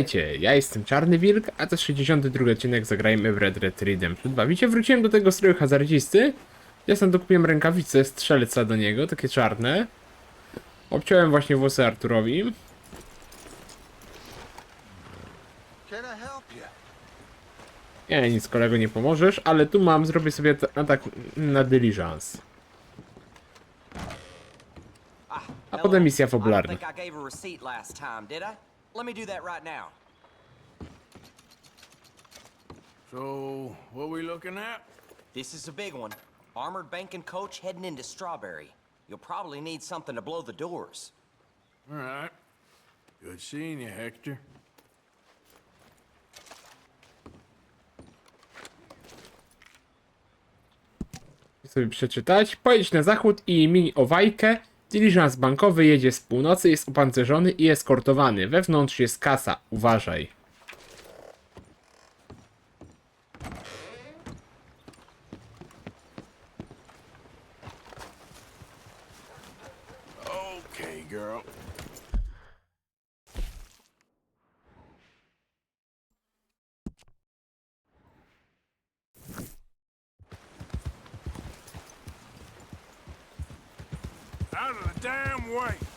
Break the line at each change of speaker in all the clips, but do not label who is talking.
Witajcie, ja jestem Czarny Wilk, a to jest 62 odcinek Zagrajmy w Red Red Redemption 2. Widzicie, wróciłem do tego stroju hazardzisty. Ja sam dokupiłem rękawice strzelca do niego, takie czarne. Obciąłem właśnie włosy Arturowi. Nie, nic kolego nie pomożesz, ale tu mam, zrobię sobie ta- atak na diligence.
Ah,
A
hello.
potem misja fabularna.
Let me do that right now.
So, what we looking at?
This is a big one. Armored banking coach heading into Strawberry. You'll probably need something to blow the doors.
All right. Good seeing you, Hector.
sobie przeczytać. Pojedź na zachód i miń Owajkę. Diligence bankowy jedzie z północy, jest opancerzony i eskortowany. Wewnątrz jest kasa, uważaj.
Damn way!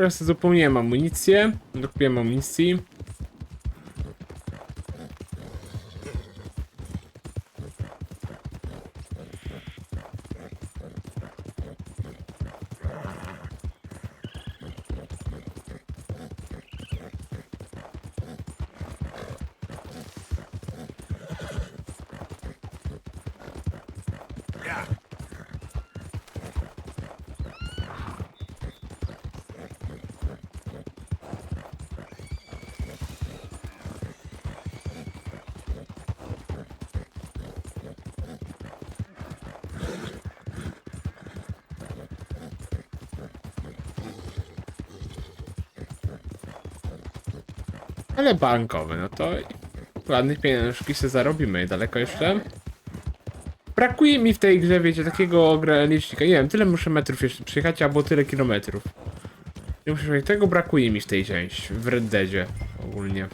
Teraz zapomniałem amunicję. Dokupiłem amunicji. Ale bankowy, no to ładnych pieniążki sobie zarobimy. Daleko jeszcze? Brakuje mi w tej grze, wiecie, takiego ogranicznika. Nie wiem, tyle muszę metrów jeszcze przyjechać, albo tyle kilometrów. Nie muszę powiedzieć, tego brakuje mi w tej części, w Red Deadzie ogólnie.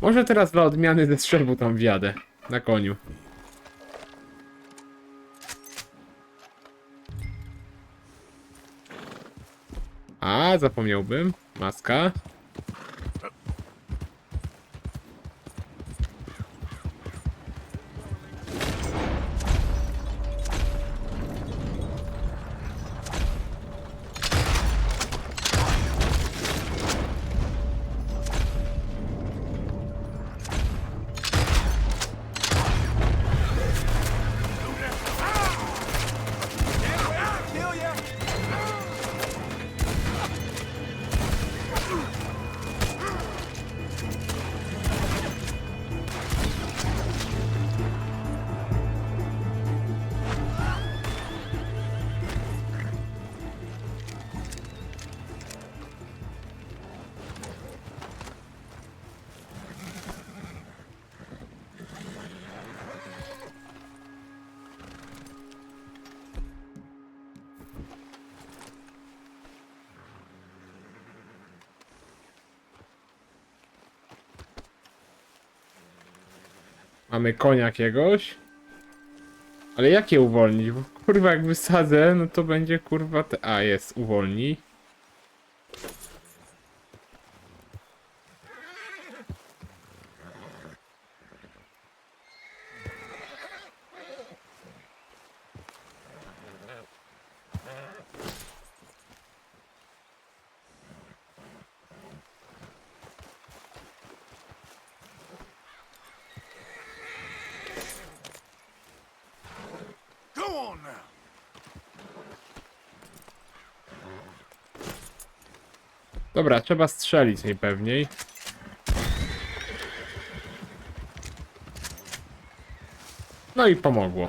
Może teraz dla odmiany ze strzelbu tam wjadę. Na koniu. A, zapomniałbym. Maska. Mamy konia jakiegoś. Ale jak je uwolnić? Bo kurwa jak wysadzę, no to będzie kurwa te... A, jest, uwolnij. Dobra, trzeba strzelić najpewniej. No i pomogło.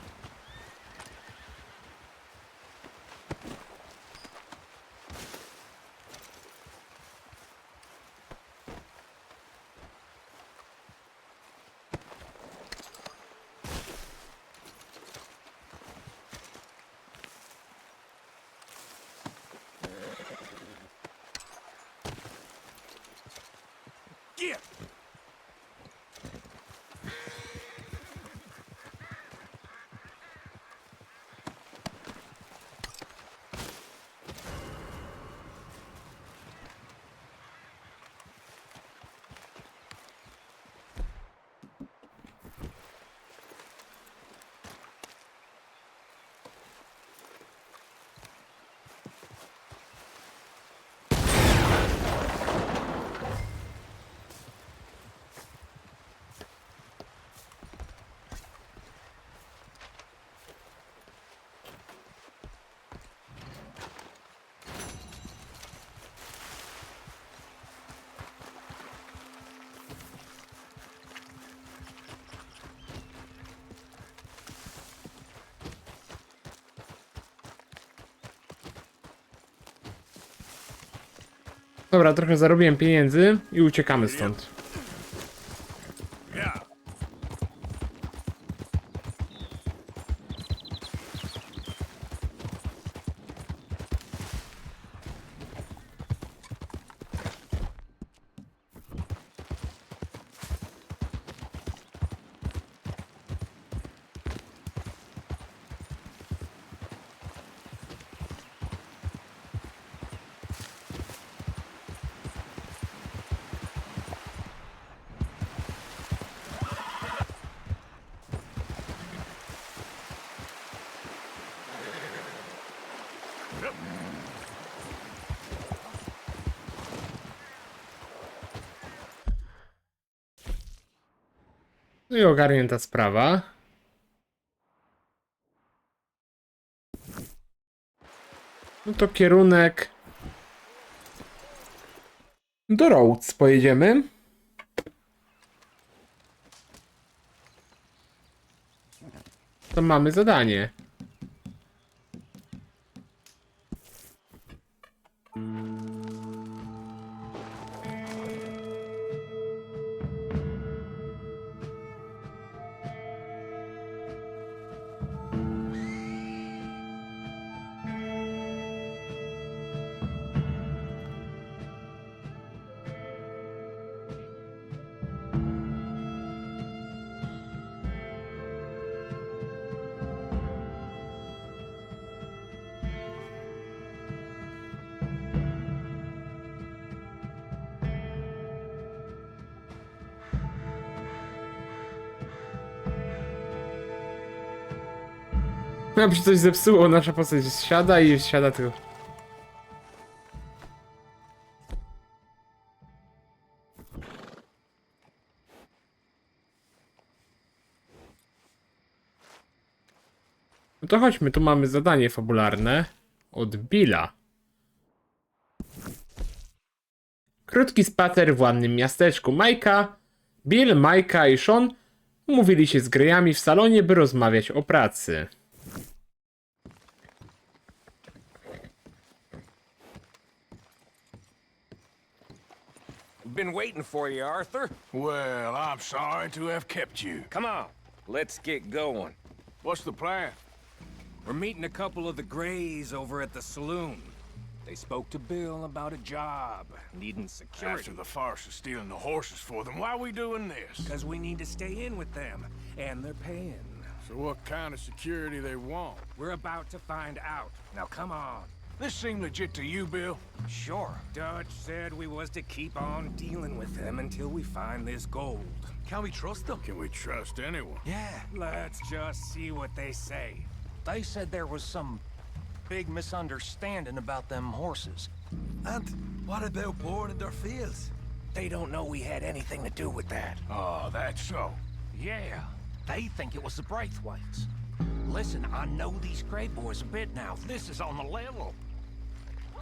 Dobra, trochę zarobiłem pieniędzy i uciekamy stąd. No i ogarnięta sprawa. No to kierunek. Do Rhodes pojedziemy. To mamy zadanie. Jakby się coś zepsuło, nasza postać siada i siada tylko. No to chodźmy, tu mamy zadanie fabularne od Billa. Krótki spacer w ładnym miasteczku. Majka, Bill, Majka i Sean umówili się z grejami w salonie, by rozmawiać o pracy.
Been waiting for you, Arthur.
Well, I'm sorry to have kept you.
Come on, let's get going.
What's the plan?
We're meeting a couple of the Greys over at the saloon. They spoke to Bill about a job, needing security.
After the farce of stealing the horses for them, why are we doing this?
Because we need to stay in with them, and they're paying.
So what kind of security they want?
We're about to find out. Now come on.
This seem legit to you, Bill?
Sure. Dutch said we was to keep on dealing with them until we find this gold.
Can we trust them?
Can we trust anyone?
Yeah.
Let's just see what they say.
They said there was some big misunderstanding about them horses.
And what about boring in their fields?
They don't know we had anything to do with that.
Oh, that's so.
Yeah, they think it was the Braithwaites. Listen, I know these Grey boys a bit now. This is on the level.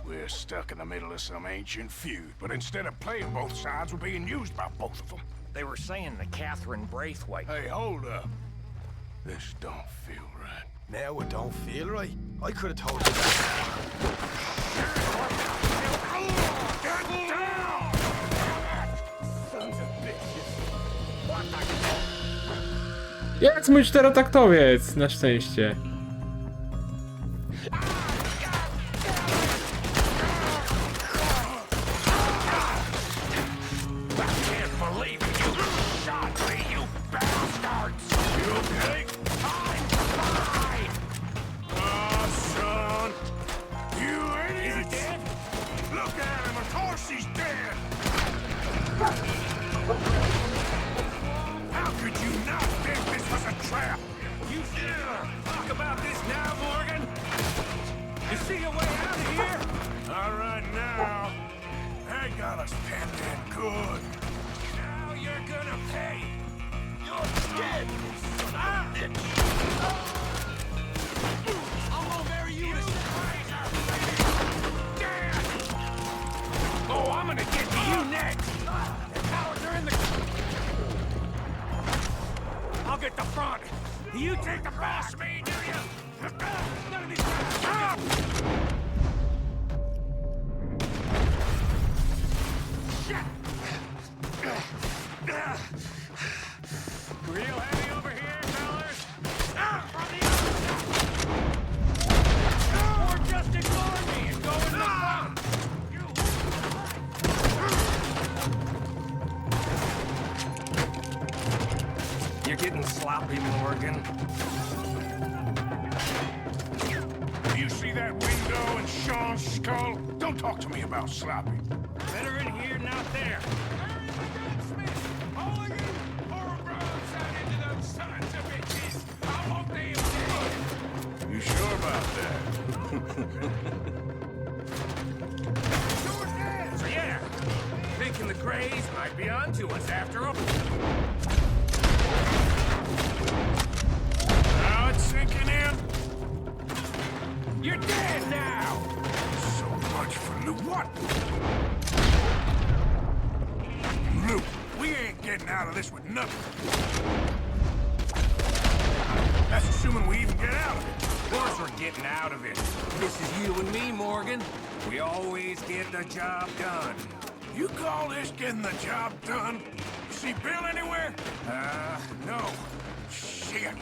We're stuck in the middle of some ancient feud, but instead of playing both sides, we're being used by both of them.
They were saying that Catherine Braithwaite.
Hey, hold up. This don't feel right.
Now it don't feel right. I could have told you that.
Jest mój czterotaktowiec, na szczęście.
You
take the boss, me,
Sean's skull? Don't talk to me about sloppy.
Better in here, not there. You, pour broadside into those sons of bitches. I want them dead.
You sure about that?
So yeah, thinking the Greys might be onto us after all.
Now it's sinking in.
You're dead now.
So much for loot. What? Loot. We ain't getting out of this with nothing. That's assuming we even get out of it.
Of course we're getting out of it. This is you and me, Morgan. We always get the job done.
You call this getting the job done? You see Bill anywhere?
Uh, no.
Shit.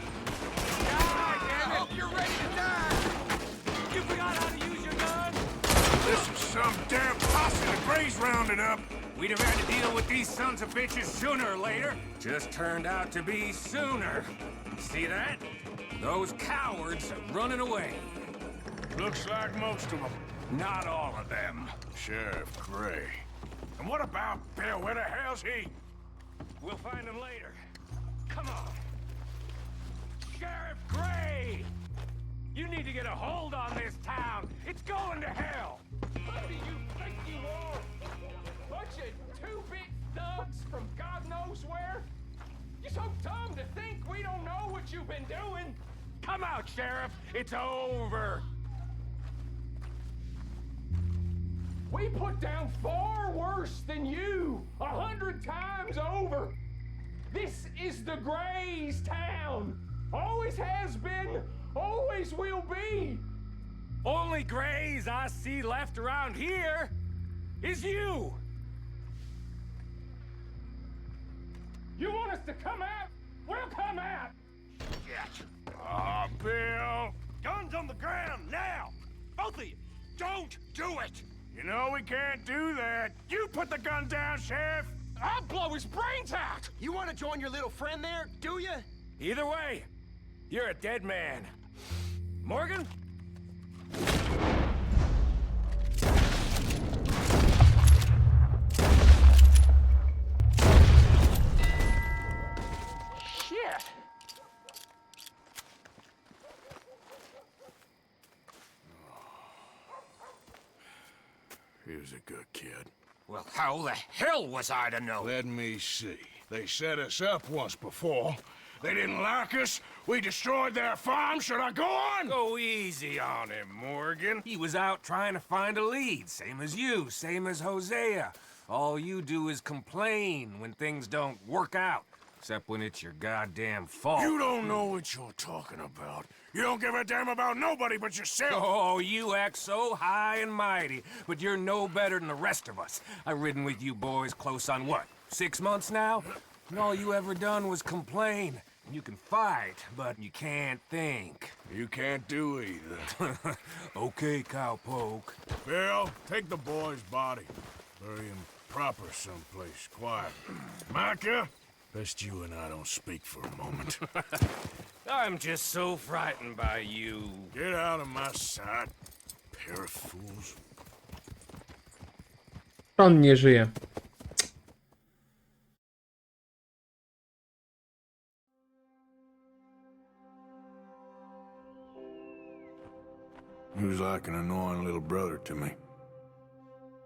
I hope you're ready to die. You forgot how to use your gun?
This is some damn posse the Grays rounded up.
We'd have had to deal with these sons of bitches sooner or later. Just turned out to be sooner. See that? Those cowards are running away.
Looks like most of them.
Not all of them.
Sheriff Gray. And what about Bill? Where the hell's he?
We'll find him later. Come on. Sheriff Gray! You need to get a hold on this town. It's
what you've been doing.
Come out, Sheriff. It's over.
We put down far worse than you, a hundred times over. This is the Grays town. Always has been, always will be.
Only Grays I see left around here is you.
You want us to come out? We'll come out.
Ah, Bill.
Guns on the ground now! Both of you! Don't do it!
You know we can't do that. You put the gun down, Sheriff.
I'll blow his brains out.
You want to join your little friend there, do you?
Either way, you're a dead man. Morgan?
How the hell was I to know?
Let me see. They set us up once before. They didn't like us. We destroyed their farm. Should I go on?
Go easy on him, Morgan. He was out trying to find a lead, same as you, same as Hosea. All you do is complain when things don't work out, except when it's your goddamn fault.
You don't know what you're talking about. You don't give a damn about nobody but yourself.
Oh, you act so high and mighty, but you're no better than the rest of us. I've ridden with you boys close on what, six months now? And all you ever done was complain. You can fight, but you can't think.
You can't do either.
okay, cowpoke.
Bill, take the boy's body. Bury him proper someplace, quiet. Micah, best you and I don't speak for a moment.
I'm just so frightened by you.
Get out of my sight, pair of fools.
On nie żyje.
He was like an annoying little brother to me.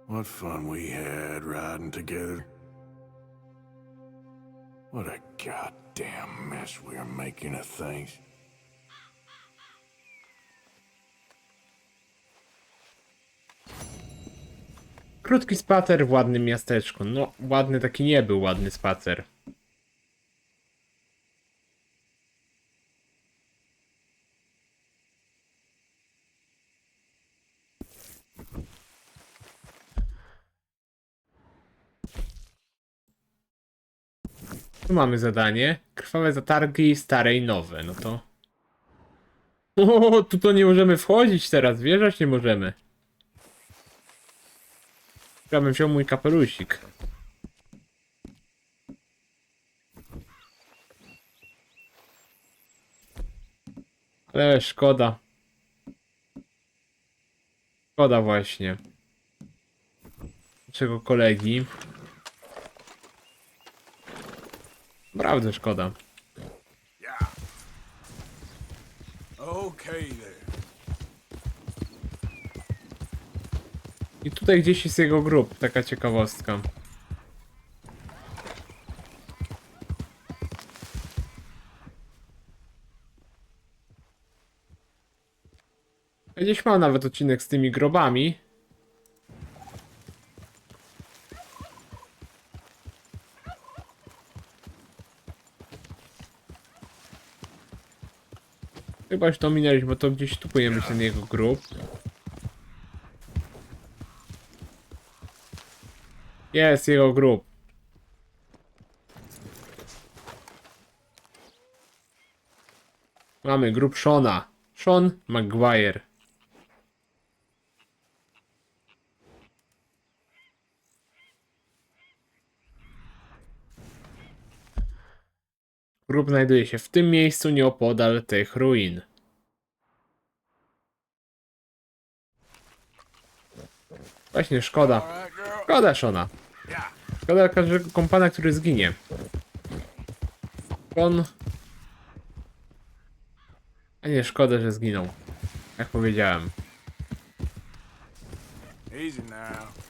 What fun we had riding together. What a goddamn mess we are making of things.
Krótki spacer w ładnym miasteczku. No, ładny taki nie był ładny spacer. Tu mamy zadanie. Krwawe zatargi, stare i nowe. No to... O, tu to nie możemy wchodzić teraz. Wjeżdżać nie możemy. Ja bym wziął mój kapelusik. Ale szkoda. Szkoda właśnie. Czego kolegi? Naprawdę szkoda. I tutaj gdzieś jest jego grób, taka ciekawostka. Gdzieś mam nawet odcinek z tymi grobami. Chyba już to minęliśmy, to gdzieś tu powinien być ten jego grób. Jest jego grób. Mamy grób Shona. Sean Maguire. Grób znajduje się w tym miejscu nieopodal tych ruin. Właśnie szkoda. Szkoda Shona. Szkoda każdego kompana, który zginie. On... A nie, szkoda, że zginął. Jak powiedziałem.
Easy now.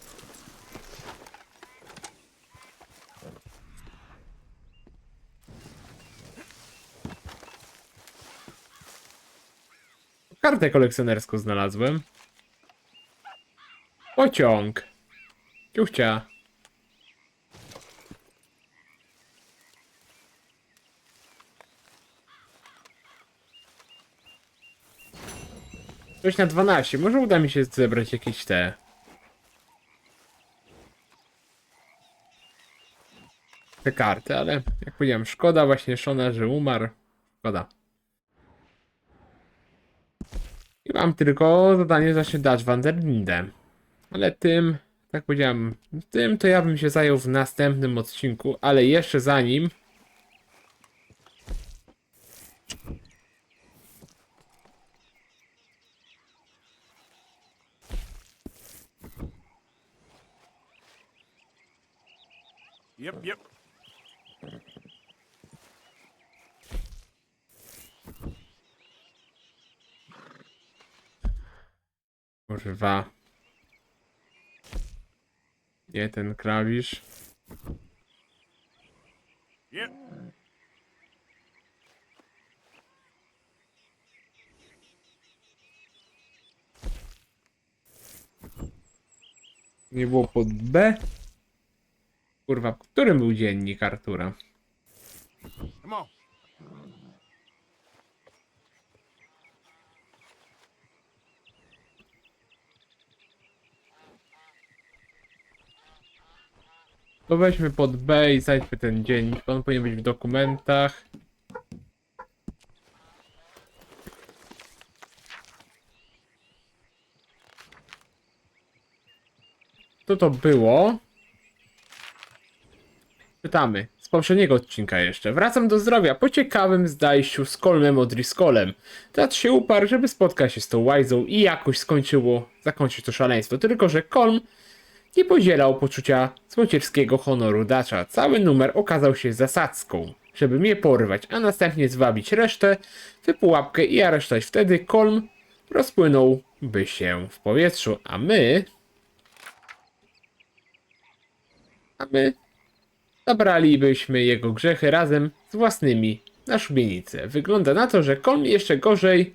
Kartę kolekcjonerską znalazłem. Pociąg. Ciuchcia. Coś na 12. Może uda mi się zebrać jakieś te. Te karty, ale jak powiedziałem, szkoda właśnie Shona, że umarł. Szkoda. I mam tylko zadanie właśnie dać Van der Linde. Ale tym, tak powiedziałem, tym to ja bym się zajął w następnym odcinku, ale jeszcze zanim.
Yep, yep.
Kurwa. Nie ten
krawisz.
Nie było pod B? Kurwa, którym był dziennik Artura? To weźmy pod B i znajdźmy ten dziennik. On powinien być w dokumentach. Co to było? Czytamy. Z poprzedniego odcinka jeszcze. Wracam do zdrowia po ciekawym zdajściu z Colmem O'Driscollem. Teatr się uparł, żeby spotkać się z tą łajzą i jakoś skończyło, zakończyć to szaleństwo. Tylko, że Colm nie podzielał poczucia złocierskiego honoru Dacza. Cały numer okazał się zasadzką, żeby mnie porwać, a następnie zwabić resztę w pułapkę i aresztować. Wtedy Kolm rozpłynąłby się w powietrzu, a my... A my zabralibyśmy jego grzechy razem z własnymi na szubienicę. Wygląda na to, że Kolm jeszcze gorzej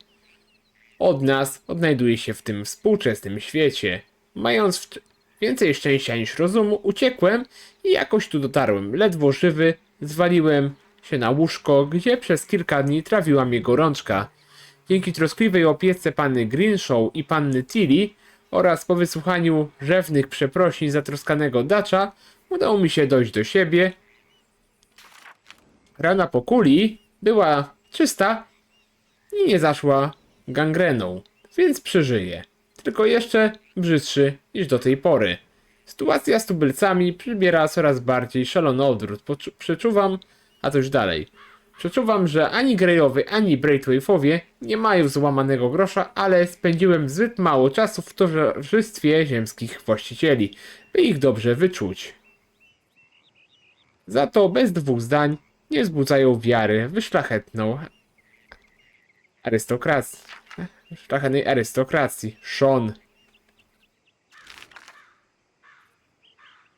od nas odnajduje się w tym współczesnym świecie. Mając w... więcej szczęścia niż rozumu, uciekłem i jakoś tu dotarłem. Ledwo żywy, zwaliłem się na łóżko, gdzie przez kilka dni trawiła mnie gorączka. Dzięki troskliwej opiece panny Greenshaw i panny Tilly oraz po wysłuchaniu rzewnych przeprosin zatroskanego Dacza udało mi się dojść do siebie. Rana po kuli była czysta i nie zaszła gangreną, więc przeżyję. Tylko jeszcze brzydszy niż do tej pory. Sytuacja z tubylcami przybiera coraz bardziej szalony odwrót. Poczu- przeczuwam, a to już dalej. Przeczuwam, że ani Greyowie, ani Braithwaite'owie nie mają złamanego grosza, ale spędziłem zbyt mało czasu w towarzystwie ziemskich właścicieli, by ich dobrze wyczuć. Za to bez dwóch zdań nie wzbudzają wiary w szlachetną arystokrację. Szlachetnej arystokracji. Sean.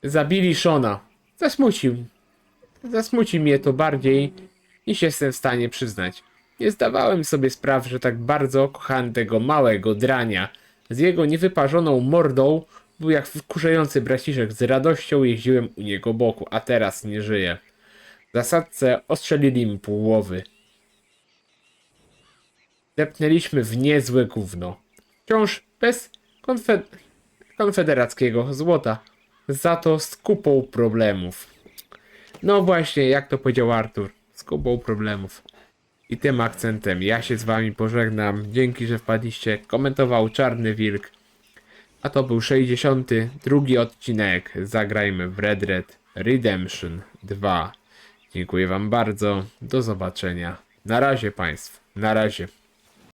Zabili Shona. Zasmucił. Zasmuci mnie to bardziej niż jestem w stanie przyznać. Nie zdawałem sobie sprawy, że tak bardzo kochałem tego małego drania. Z jego niewyparzoną mordą był jak wkurzający braciszek. Z radością jeździłem u niego boku, a teraz nie żyje. W zasadce ostrzelili mi pół głowy. Depnęliśmy w niezłe gówno. Wciąż bez konfed konfederackiego złota. Za to z kupą problemów. No właśnie, jak to powiedział Artur. Z kupą problemów. I tym akcentem ja się z wami pożegnam. Dzięki, że wpadliście. Komentował Czarny Wilk. A to był 62 odcinek. Zagrajmy w Red Red Redemption 2. Dziękuję wam bardzo. Do zobaczenia. Na razie państwu. Na razie.